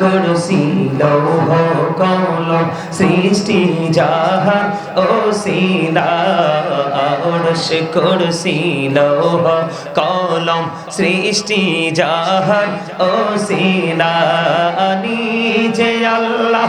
কুরসি লৌহ কলম সৃষ্টি জাহান ও আরশ কুরসি লৌহ কলম সৃষ্টি জাহান ও সিলা নিজে আল্লাহ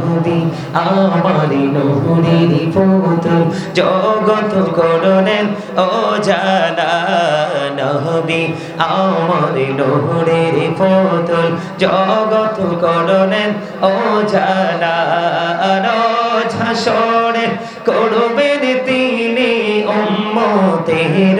নবী আমারি নূরের পুতুল জগত করলেন ও জানা নবী, আমারি নূরের পুতুল জগত করলেন ও জানা ঝাসরে করবেন তিনি উম্মতের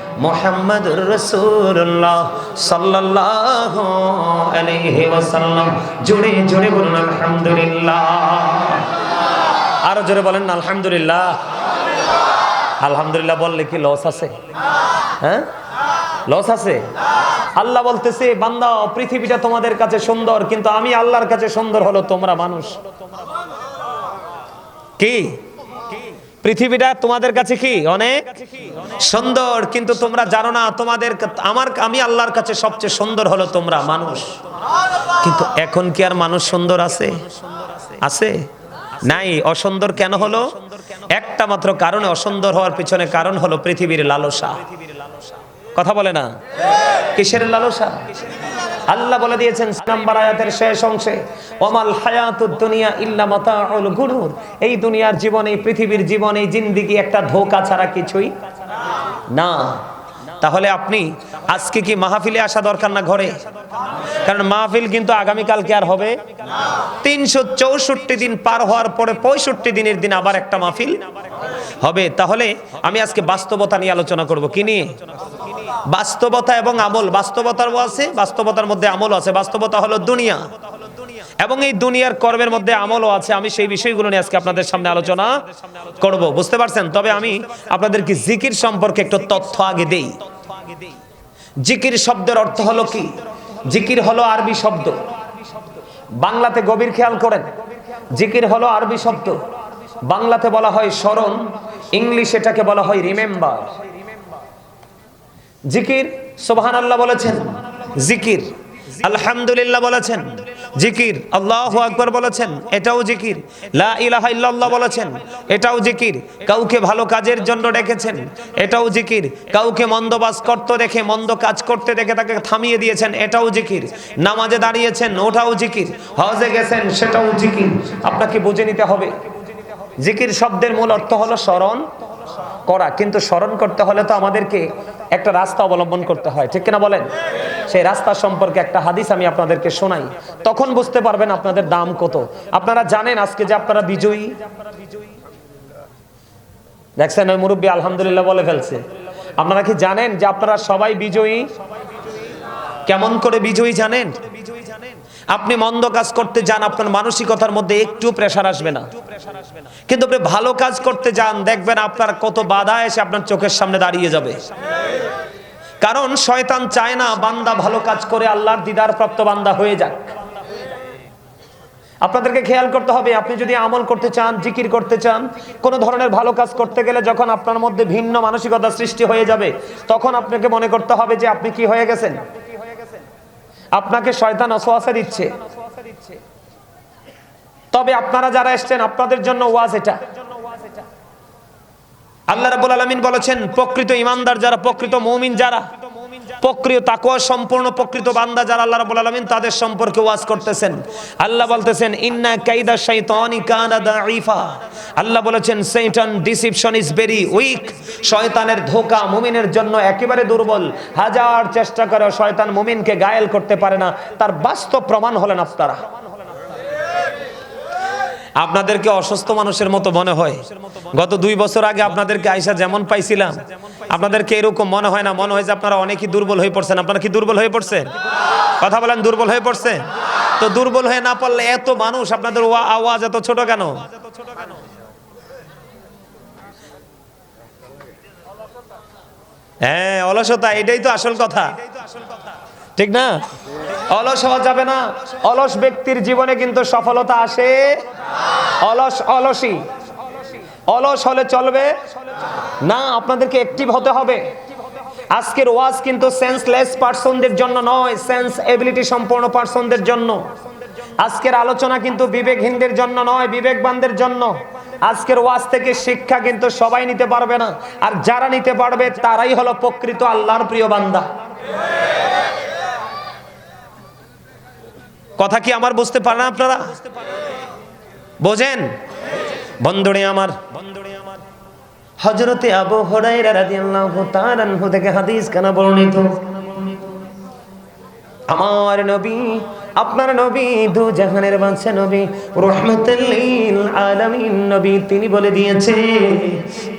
মোহাম্মদ রসুল্লাহ সাল্লাল্লাহু আলাইহি ওয়াসাল্লাম। জোরে জোরে বলুন, আলহামদুলিল্লাহ। আরও জোরে বলেন, আলহামদুলিল্লাহ। আলহামদুলিল্লাহ বললে কি লস আছে? হ্যাঁ? লস আছে? আল্লাহ বলতেছে, বান্দা, পৃথিবীটা তোমাদের কাছে সুন্দর, কিন্তু আমি আল্লাহর কাছে সুন্দর হলো তোমরা মানুষ। কি? পৃথিবীটা তোমাদের কাছে কি? অনেক? সুন্দর, কিন্তু তোমরা জানো না, তোমাদের আমার আমি আল্লাহর কাছে সবচেয়ে সুন্দর হলো তোমরা মানুষ। কিন্তু এখন কি আর মানুষ সুন্দর আছে? আছে? নাই। অসুন্দর কেন হলো? একটা মাত্র কারণে অসুন্দর হওয়ার পিছনে কারণ হলো পৃথিবীর লালসা। কথা বলে না? কিসের লালসা? আল্লাহ বলে দিয়েছেন নাম্বার আয়াতের শেষ অংশে, ওমাল হায়াতুদ দুনিয়া ইল্লা মাতাউল গুরুর। এই দুনিয়ার জীবন, এই পৃথিবীর জীবন, এই জিন্দিগি একটা ধোকা ছাড়া কিছুই না। তাহলে আপনি আজকে কি মাহফিলে আসা দরকার না ঘরে? কারণ মাহফিল কিন্তু আগামীকালকে আর হবে তিনশো চৌষট্টি দিন পার হওয়ার পরে পঁয়ষট্টি দিনের দিন আবার একটা মাহফিল হবে। তাহলে আমি আজকে বাস্তবতা নিয়ে আলোচনা করব। কি নিয়ে? বাস্তবতা এবং আমল, বাস্তবতার আছে, বাস্তবতার মধ্যে আমল আছে। বাস্তবতা হলো দুনিয়া। এবং এই দুনিয়ার কর্মের মধ্যে আমলও আছে। আমি সেই বিষয়গুলো নিয়ে আজকে আপনাদের সামনে আলোচনা করব। বুঝতে পারছেন? তবে আমি আপনাদেরকে জিকির সম্পর্কে একটু তথ্য আগে দেই। জিকির শব্দের অর্থ হলো কি? জিকির হলো আরবি শব্দ। বাংলাতে গভীর খেয়াল করেন। জিকির হলো আরবি শব্দ। বাংলাতে বলা হয় স্মরণ, ইংলিশ এটাকে বলা হয় রিমেম্বার। জিকির সোবাহান আল্লাহ বলেছেন। জিকির, আলহামদুলিল্লাহ বলেছেন। জিকির, আল্লাহ আকবর বলেছেন, এটাও জিকির। লা ইলাহা ইল্লাল্লাহ বলেছেন, এটাও জিকির। কাউকে ভালো কাজের জন্য ডেকেছেন, এটাও জিকির। কাউকে মন্দ করতে দেখে, মন্দ কাজ করতে দেখে তাকে থামিয়ে দিয়েছেন, এটাও জিকির। নামাজে দাঁড়িয়েছেন, ওটাও জিকির। হজে গেছেন, সেটাও জিকির। আপনাকে বুঝে নিতে হবে। জিকির শব্দের মূল অর্থ হলো স্মরণ করা, কিন্তু স্মরণ করতে হলে তো আমাদেরকে একটা রাস্তা অবলম্বন করতে হয়। ঠিক কিনা বলেন? সেই রাস্তা সম্পর্কে একটা হাদিস আমি আপনাদেরকে শোনাই। তখন বুঝতে পারবেন আপনাদের দাম কত। আপনারা জানেন আজকে যে আপনারা বিজয়ী? দেখছেন, ওই মুরব্বী আলহামদুলিল্লাহ বলে ফেলছে। আপনারা কি জানেন যে আপনারা সবাই বিজয়ী? কেমন করে বিজয়ী জানেন? আপনি মন্দ কাজ করতে যান, আপনার মানসিকতার মধ্যে একটু প্রেশার আসবে না। কিন্তু আপনি ভালো কাজ করতে যান, দেখবেন আপনার কত বাধা এসে আপনার চোখের সামনে দাঁড়িয়ে যাবে। কারণ শয়তান চায় না বান্দা ভালো কাজ করে, আল্লাহর দিদার প্রাপ্ত বান্দা হয়ে যাক। আপনাদেরকে খেয়াল করতে হবে, আপনি যদি আমল করতে চান, জিকির করতে চান, কোনো ধরনের ভালো কাজ করতে গেলে যখন আপনার মধ্যে ভিন্ন মানসিকতা সৃষ্টি হয়ে যাবে, তখন আপনাকে মনে করতে হবে যে আপনি কি হয়ে গেছেন। আপনাকে শয়তান অসোয়াশা দিচ্ছে। তবে আপনারা যারা এসছেন, আপনাদের জন্য ওয়াজ এটা। আল্লাহ রাবুল আলমিন বলেছেন, প্রকৃত ইমানদার যারা, প্রকৃত মৌমিন যারা প্রকৃত তাকুয়া সম্পূর্ণ প্রকৃত বান্দা যারা আল্লাহ রাব্বুল আলামিন তাদের সম্পর্কে ওয়াজ করতেছেন। আল্লাহ বলতেছেন, ইন্না কাইদা শাইতানি কানা দাঈফা। আল্লাহ বলেছেন শয়তান ডিসিপশন ইজ ভেরি উইক শয়তানের ধোঁকা মুমিনের জন্য একেবারে দুর্বল। হাজার চেষ্টা করে শয়তান মুমিনকে গায়েল করতে পারে না। তার বাস্তব প্রমাণ হলেন আপনারা। আপনাদেরকে অসুস্থ মানুষের মতো মনে হয়। গত দুই বছর আগে আপনাদেরকে আইসা যেমন পাইছিলাম, আপনাদেরকে এরকম মনে হয় না, মনে হয় যে আপনারা অনেকই দুর্বল হয়ে পড়ছেন। আপনারা কি দুর্বল হয়ে পড়ছেন? কথা বলেন, দুর্বল হয়ে পড়ছে তো দুর্বল হয়ে না পারলে এত মানুষ আপনাদের আওয়াজ এত ছোট কেন? হ্যাঁ অলসতা, এটাই তো আসল কথা। ঠিক না? অলস হওয়া যাবে না। অলস ব্যক্তির জীবনে কিন্তু সফলতা আসে। অলস, অলসই। অলস হলে চলবে। না, আপনাদেরকে অ্যাক্টিভ হতে হবে। আজকের ওয়াজ কিন্তু সেন্সলেস পার্সনদের জন্য নয় সেন্স এবিলিটি সম্পন্ন পার্সনদের জন্য। আজকের আলোচনা কিন্তু বিবেকহীনদের জন্য নয়, বিবেকবানদের জন্য। আজকের ওয়াজ থেকে শিক্ষা কিন্তু সবাই নিতে পারবে না। আর যারা নিতে পারবে, তারাই হলো প্রকৃত আল্লাহর প্রিয় বান্দা। কথা কি আমার বুঝতে পারেন আপনারা? বোঝেন? বন্ধুরে আমার। হজরতে আবু হুরায়রা রাদিয়াল্লাহু তাআলা আনহু থেকে হাদিস কানা বর্ণিত। আমার নবী, আপনার নবী, দু জাহানের বাদশা নবী রহমাতুল লিল আলামিন নবী, তিনি বলে দিয়েছে,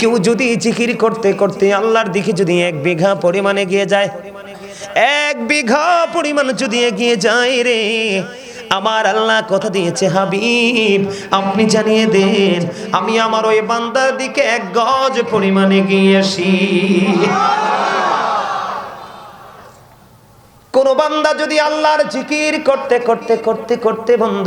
কেউ যদি জিকির করতে করতে আল্লাহর দিকে যদি এক বিঘা পরিমাণে গিয়ে যায় এক বিঘা পরিমাণ যদি এগিয়ে যায় রে, আমার আল্লাহ কথা দিয়েছে, হাবিব, আপনি জানিয়ে দেন, আমি আমার ওই বান্দার দিকে এক গজ পরিমাণে গিয়ে আসি কোন বান্দা যদি আল্লাহর জিকির করতে করতে করতে করতে বন্ধ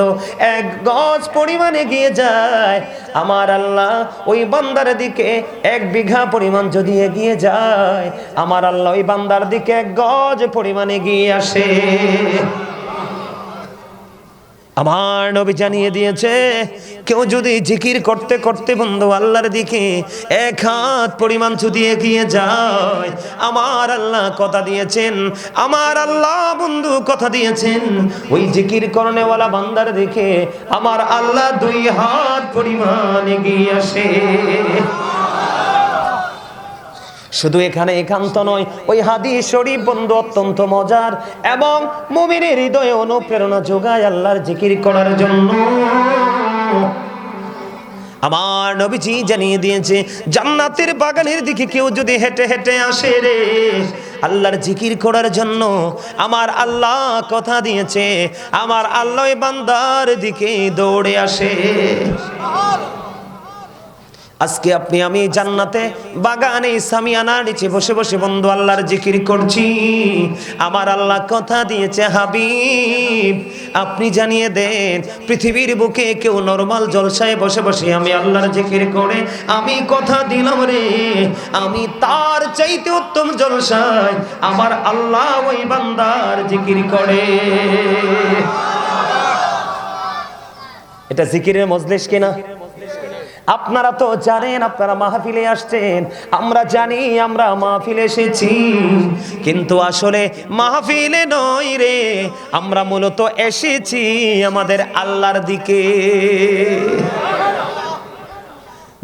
এক গজ পরিমাণে গিয়ে যায়, আমার আল্লাহ ওই বান্দার দিকে এক বিঘা পরিমাণ যদি এগিয়ে যায়, আমার আল্লাহ ওই বান্দার দিকে এক গজ পরিমাণে গিয়ে আসে। আমার নবী জানিয়ে দিয়েছে, কেউ যদি জিকির করতে করতে বন্ধু আল্লাহর দিকে এক হাত পরিমাণ যদি এগিয়ে যায়, আমার আল্লাহ কথা দিয়েছেন, আমার আল্লাহ বন্ধু কথা দিয়েছেন, ওই জিকির করনেওয়ালা বান্দার দিকে আমার আল্লাহ দুই হাত পরিমাণ এগিয়ে আসে। শুধু এখানে একান্ত নয়, ওই হাদিস শরীফ বন্ধু অত্যন্ত মজার এবং মুমিনের হৃদয়ে অনুপ্রেরণা যোগায় আল্লাহর জিকির করার জন্য। আমার নবীজি জানিয়ে দিয়েছে, জান্নাতের বাগানের দিকে কেউ যদি হেঁটে হেঁটে আসে রে, আল্লাহর জিকির করার জন্য। আমার আল্লাহ কথা দিয়েছে, আমার আল্লাহ বান্দার দিকে দৌড়ে আসে। আজকে আপনি, আমি জান্নাতে বাগানে সামিয়ানা নিচে বসে বসে বন্ধু আল্লাহর জিকির করছি। আমার আল্লাহ কথা দিয়েছে, হাবিব, আপনি জানিয়ে দেন, পৃথিবীর বুকে কেউ নর্মাল জলসায় বসে বসে আমি আল্লাহর জিকির করে আমি কথা দিলাম রে। আমি তার চাইতে উত্তম জলসায় আমার আল্লাহ ওই বান্দার জিকির করে। এটা জিকিরের মজলিস কিনা? আপনারা তো জানেন, আপনারা মাহফিলে আসছেন। আমরা জানি আমরা মাহফিলে এসেছি। কিন্তু আসলে মাহফিলে নয় রে, আমরা মূলত এসেছি আমাদের আল্লাহর দিকে।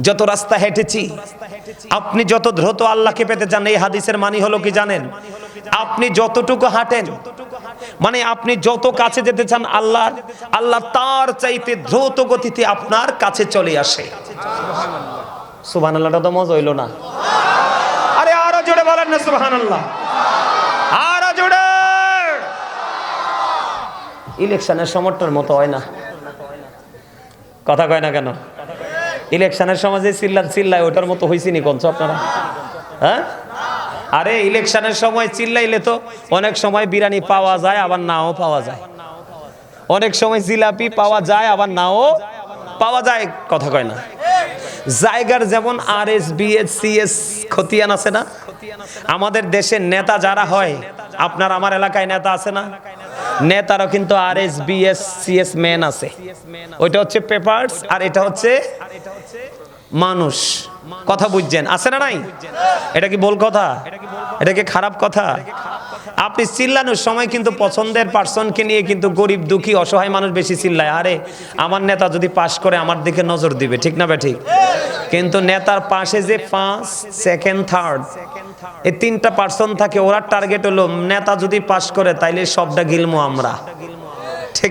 যত রাস্তা হেঁটেছি, আপনি যত দ্রুত আল্লাহকে পেতে চান, এই হাদিসের মানি হলো কি জানেন? আপনি যতটুকু হাঁটেন মানে আপনি যত কাছে যেতে চান, আল্লাহ আল্লাহ তার চাইতে দ্রুত গতিতে আপনার কাছে চলে আসে। সুবহান আল্লাহটা তো মজা হইল না। আরে আরও জোরে বলেন না সুবহান আল্লাহ আরও জোরে। ইলেকশনের সমর্থনের মতো হয় না। কথা কয় না কেন? ইলেকশনের সময় যে চিল্লা চিল্লায়, ওটার মতো হয়েছিনি কোনছ আপনারা? হ্যাঁ? আরে ইলেকশনের সময় চিল্লাইলে তো অনেক সময় বিরিয়ানি পাওয়া যায়, আবার নাও পাওয়া যায়। অনেক সময় জিলাপি পাওয়া যায়, আবার নাও পাওয়া যায়, কথা কয় না। জায়গার যেমন R S B S C S খতিয়ান আছে না? আমাদের দেশের নেতা যারা হয়, আপনার আমার এলাকায় নেতা আছে না? নেতারও কিন্তু R S B S C S man আছে। ওইটা হচ্ছে পেপারস, আর এটা হচ্ছে মানুষ। কথা বুঝছেন? আছে না নাই? এটা কি বল কথা? এটা কি খারাপ কথা? আপনি চিল্লানোর সময় কিন্তু পছন্দের পার্সনকে নিয়ে কিন্তু গরিব, দুঃখী, অসহায় মানুষ বেশি চিল্লায়। আরে, আমার নেতা যদি পাশ করে আমার দিকে নজর দিবে, ঠিক না ঠিক কিন্তু নেতার পাশে যে ফার্স্ট সেকেন্ড থার্ড এই তিনটা পার্সন থাকে, ওরা টার্গেট হলো, নেতা যদি পাশ করে, তাইলে সবটা গিলমো আমরা।